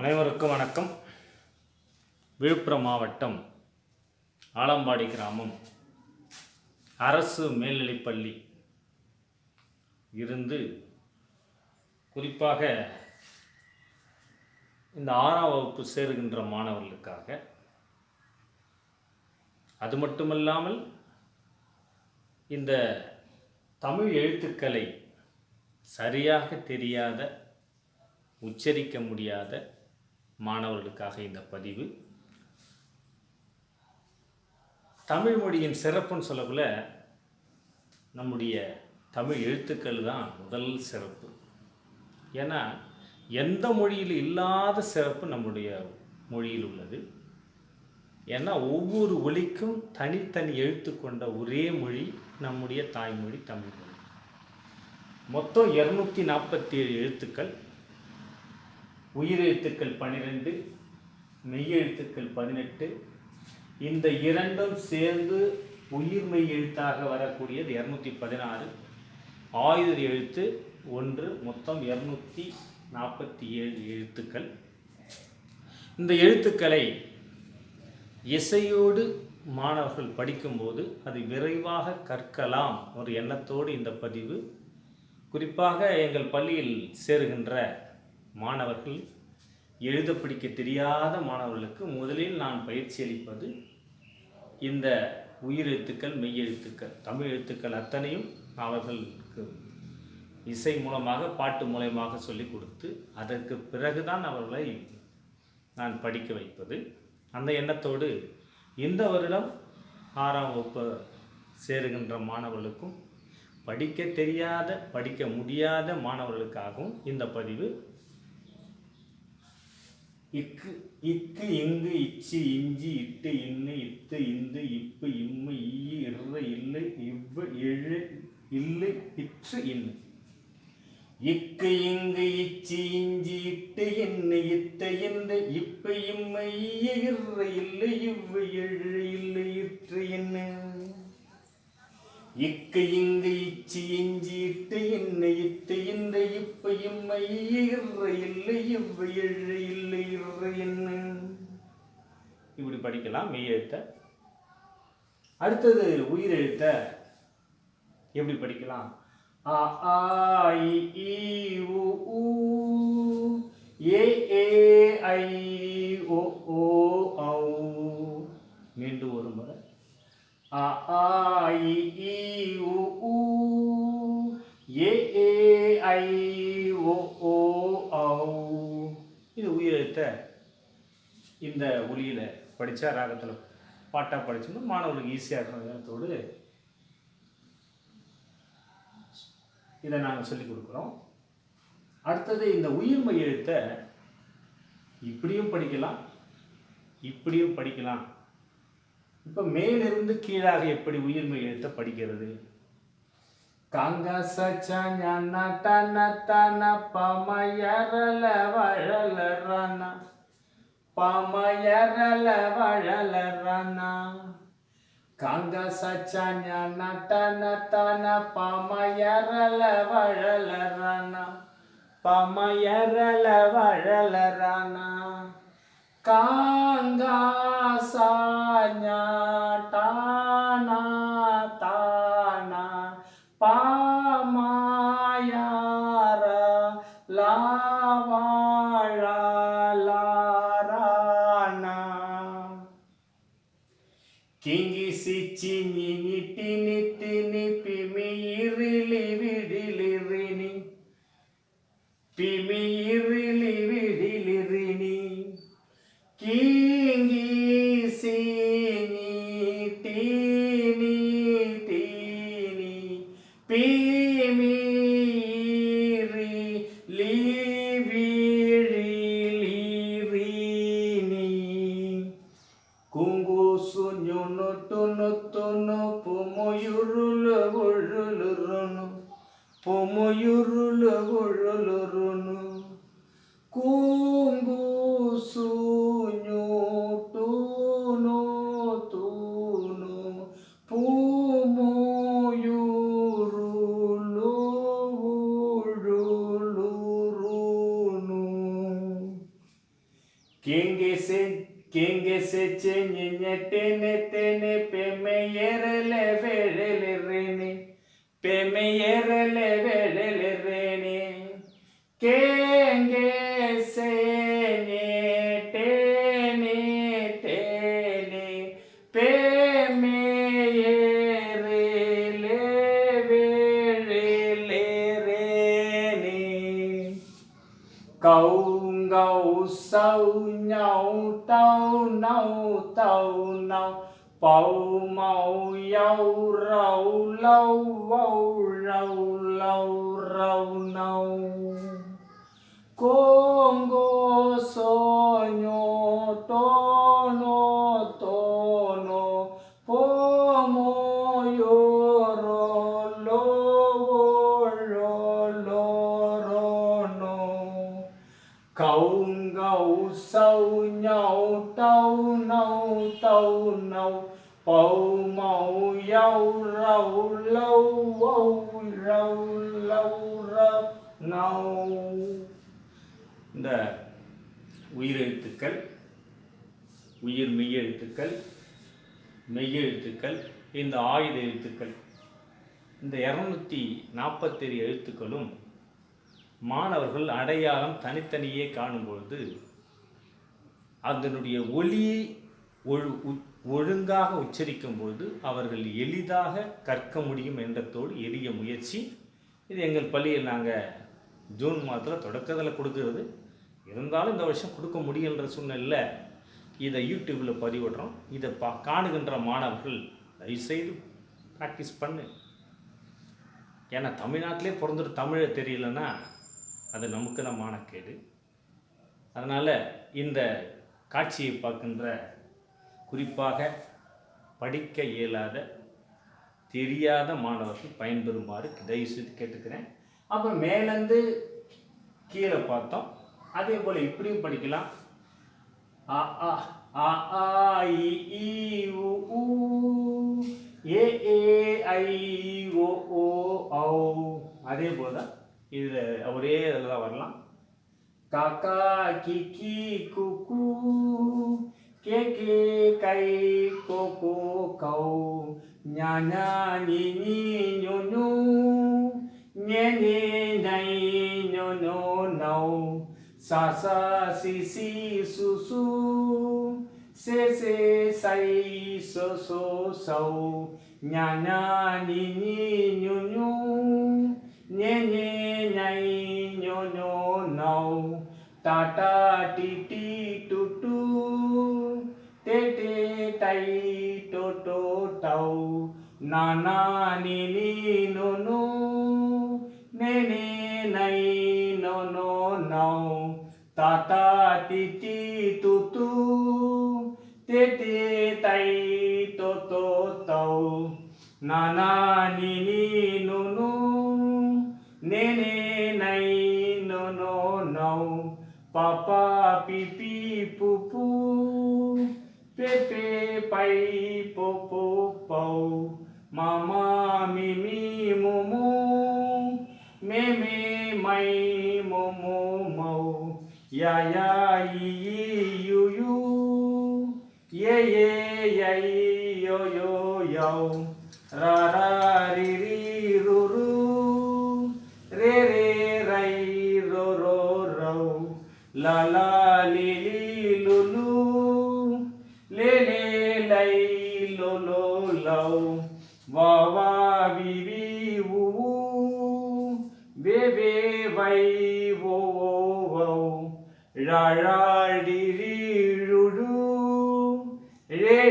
அனைவருக்கும் வணக்கம். விழுப்புரம் மாவட்டம் ஆலம்பாடி கிராமம் அரசு மேல்நிலைப்பள்ளி இருந்து குறிப்பாக இந்த ஆறாம் வகுப்பு சேருகின்ற மாணவர்களுக்காக அது மட்டுமல்லாமல் இந்த தமிழ் எழுத்துக்களை சரியாக தெரியாத உச்சரிக்க முடியாத மாணவர்களுக்காக இந்த பதிவு. தமிழ் மொழியின் சிறப்புன்னு சொல்லக்குள்ள நம்முடைய தமிழ் எழுத்துக்கள் தான் முதல் சிறப்பு. ஏன்னா எந்த மொழியில் இல்லாத சிறப்பு நம்முடைய மொழியில் உள்ளது. ஏன்னா ஒவ்வொரு ஒலிக்கும் தனித்தனி எழுத்து கொண்ட ஒரே மொழி நம்முடைய தாய்மொழி தமிழ் மொழி. மொத்தம் இரநூத்தி நாற்பத்தி ஏழு எழுத்துக்கள். உயிரெழுத்துக்கள் பன்னிரெண்டு மெய்யெழுத்துக்கள் பதினெட்டு. இந்த இரண்டும் சேர்ந்து உயிர்மெய் எழுத்தாக வரக்கூடியது இரநூத்தி பதினாறு. ஆயுத எழுத்து ஒன்று மொத்தம் இரநூத்தி நாற்பத்தி ஏழு எழுத்துக்கள். இந்த எழுத்துக்களை இசையோடு மாணவர்கள் படிக்கும்போது அது விரைவாக கற்கலாம் ஒரு எண்ணத்தோடு இந்த பதிவு. குறிப்பாக எங்கள் பள்ளியில் சேருகின்ற மாணவர்கள் எழுத படிக்க தெரியாத மாணவர்களுக்கு முதலில் நான் பயிற்சி அளிப்பது இந்த உயிரெழுத்துக்கள் மெய்யெழுத்துக்கள் தமிழ் எழுத்துக்கள் அத்தனையும் அவர்களுக்கு இசை மூலமாக பாட்டு மூலயமாக சொல்லிக் கொடுத்து அதற்கு பிறகுதான் அவர்களை நான் படிக்க வைப்பது. அந்த எண்ணத்தோடு இந்த வருடம் ஆறாம் வகுப்பு சேருகின்ற மாணவர்களுக்கும் படிக்க தெரியாத படிக்க முடியாத மாணவர்களுக்காகவும் இந்த பதிவு இக்கு இக்கு இங்கு இச்சி இஞ்சி இட்டு இன்னு இத்து இந்து இப்பு இம்மு ஈ இற இல்லை இவ்வ எழு இல்லை இற்று இன்னு. இக்கு இங்கு இச்சி இஞ்சி இட்டு இன்னு இத்த இந்த இப்பு இம்மு ஈய இல்லை இவ்வ எழு இல்லை இற்று இக்கு இங்கு இச்சி இஞ்சி இட்டு இன்னை இத்து இந்த இப்ப இம்மை இல்லை இவ்வ எழு இல்லை இரு என்ன? இப்படி படிக்கலாம் மெய் எழுத்த. அடுத்தது உயிர் எழுத்த. எப்படி படிக்கலாம்? ஆ ஆ இ இந்த ஒளியில் படித்தா ராகத்தில் பாட்டாக படித்தோம்னா மாணவர்களுக்கு ஈஸியாக இருக்கும் நேரத்தோடு இதை நாங்கள் சொல்லிக் கொடுக்குறோம். அடுத்தது இந்த உயிர்மை எழுத்தை இப்படியும் படிக்கலாம் இப்படியும் படிக்கலாம். இப்போ மேலிருந்து கீழாக எப்படி உயிர்மை எழுத்தை படிக்கிறது? காங்க சச்ச டன தன பமயரல வழல பமயரல வழல ரன காங்க சச்ச டன தன பமயரல வழல ரன பமயரல வழல ரன காங்காசாஞா டானா ಕಿಂಗಿಸಿ ಚಿನ್ನಿ ನಿಟ್ಟಿ ನಿಟ್ಟಿ ನಿಪಿಮಿಯಿರಿಲಿ ಬಿಡಿಲಿರಿನಿ ಪಿಮಿಯಿರಿಲಿ பெமையரல வேழலெறினி பெமையர் cầu ngầu sâu nhau tâu nâu tâu nâu bầu màu dâu rầu lâu, vâu rầu lâu rầu nâu. Con go so nhô, tô nô tô nô இந்த உயிரெழுத்துக்கள் உயிர் மெய்யெழுத்துக்கள் மெய்யெழுத்துக்கள் இந்த ஆயுத எழுத்துக்கள் இந்த இரநூத்தி நாற்பத்தேழு எழுத்துக்களும் மாணவர்கள் அடையாளம் தனித்தனியே காணும்பொழுது அதனுடைய ஒலியை ஒழு உ- ஒழுங்காக உச்சரிக்கும் பொழுது அவர்கள் எளிதாக கற்க முடியும் என்றத்தோடு எளிய முயற்சி இது எங்கள் பள்ளியில் நாங்கள் ஜூன் மாதத்தில் தொடக்கத்தில் கொடுக்கறது. இருந்தாலும் இந்த வருஷம் கொடுக்க முடியுன்ற சூழ்நிலையில் இதை யூடியூப்பில் பதிவிடுறோம். இதை பா காணுகின்ற மாணவர்கள் தயவுசெய்து ப்ராக்டிஸ் பண்ணு. ஏன்னா தமிழ்நாட்டிலே பிறந்துட்டு தமிழை தெரியலன்னா அது நமக்கு தான் மானக்கேடு. அதனால் இந்த காட்சியை பார்க்கின்ற குறிப்பாக படிக்க இயலாத தெரியாத மாணவர்கள் பயன்பெறுமாறு தயவுசெய்து கேட்டுக்கிறேன். அப்போ மேலேருந்து கீழே பார்த்தோம். அதே போல் இப்படியும் படிக்கலாம். அ ஆ அ ஆ இ ஈ உ ஊ ஏ ஏ ஐ ஓ ஓ ஔ. அதே போல் தான் இதில் ஒரே இதில் தான் வரலாம். காக்கா கி கி குக்கு கே கே கை கோ கோ கௌ. nhà nhà ni ni nhu nhu nhé nhé này nhu nhu nâu sa sa si si su su se se say so so sau nhà nhà ni ni nhu nhu nhé nhé này nhu nhu nâu ta ta ti நா நா நீ நீ no no நே நே நை no no now தா தா டி டி டு டு டே டே mai mo mo mo yu yo yo yo ra ra ri ri ru ru. Re re ro ro ro la la রা রি রি রু রু রে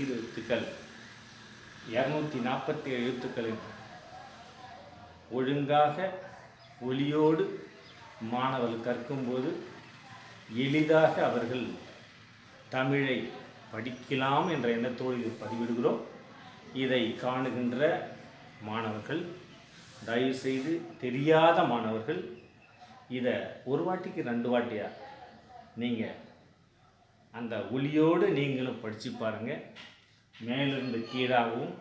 உயிர் எழுத்துக்கள். இரநூத்தி நாற்பத்தி ஏழு எழுத்துக்களின் ஒழுங்காக ஒளியோடு மாணவர்கள் கற்கும்போது எளிதாக அவர்கள் தமிழை படிக்கலாம் என்ற எண்ணத்தோடு இது பதிவிடுகிறோம். இதை காணுகின்ற மாணவர்கள் தயவுசெய்து தெரியாத மாணவர்கள் இதை ஒரு வாட்டிக்கு ரெண்டு வாட்டியா நீங்கள் அந்த ஒளியோடு நீங்களும் படித்து பாருங்கள் மேலிருந்து கீழாகவும்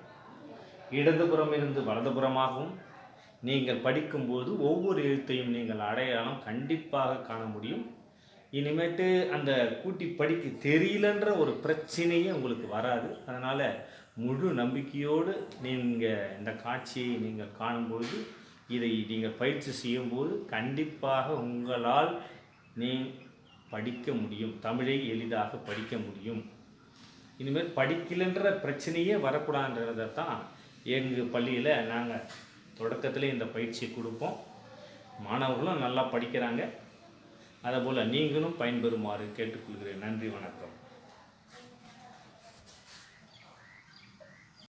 இடதுபுறம் இருந்து வலதுபுறமாகவும் நீங்கள் படிக்கும்போது ஒவ்வொரு எழுத்தையும் நீங்கள் அடையாளம் கண்டிப்பாக காண முடியும். இனிமேட்டு அந்த கூட்டி படிக்க தெரியலன்ற ஒரு பிரச்சனையே உங்களுக்கு வராது. அதனால் முழு நம்பிக்கையோடு நீங்கள் இந்த காட்சியை நீங்கள் காணும்போது இதை நீங்கள் பயிற்சி செய்யும்போது கண்டிப்பாக உங்களால் நீ படிக்க முடியும். தமிழை எளிதாக படிக்க முடியும். இனிமேல் படிக்கலைன்ற பிரச்சனையே வரக்கூடாதுன்றதை தான் எங்கள் பள்ளியில் நாங்கள் தொடக்கத்தில் இந்த பயிற்சியை கொடுப்போம். மாணவர்களும் நல்லா படிக்கிறாங்க. அதேபோல் நீங்களும் பயன்பெறுமாறு கேட்டுக்கொள்கிறேன். நன்றி வணக்கம்.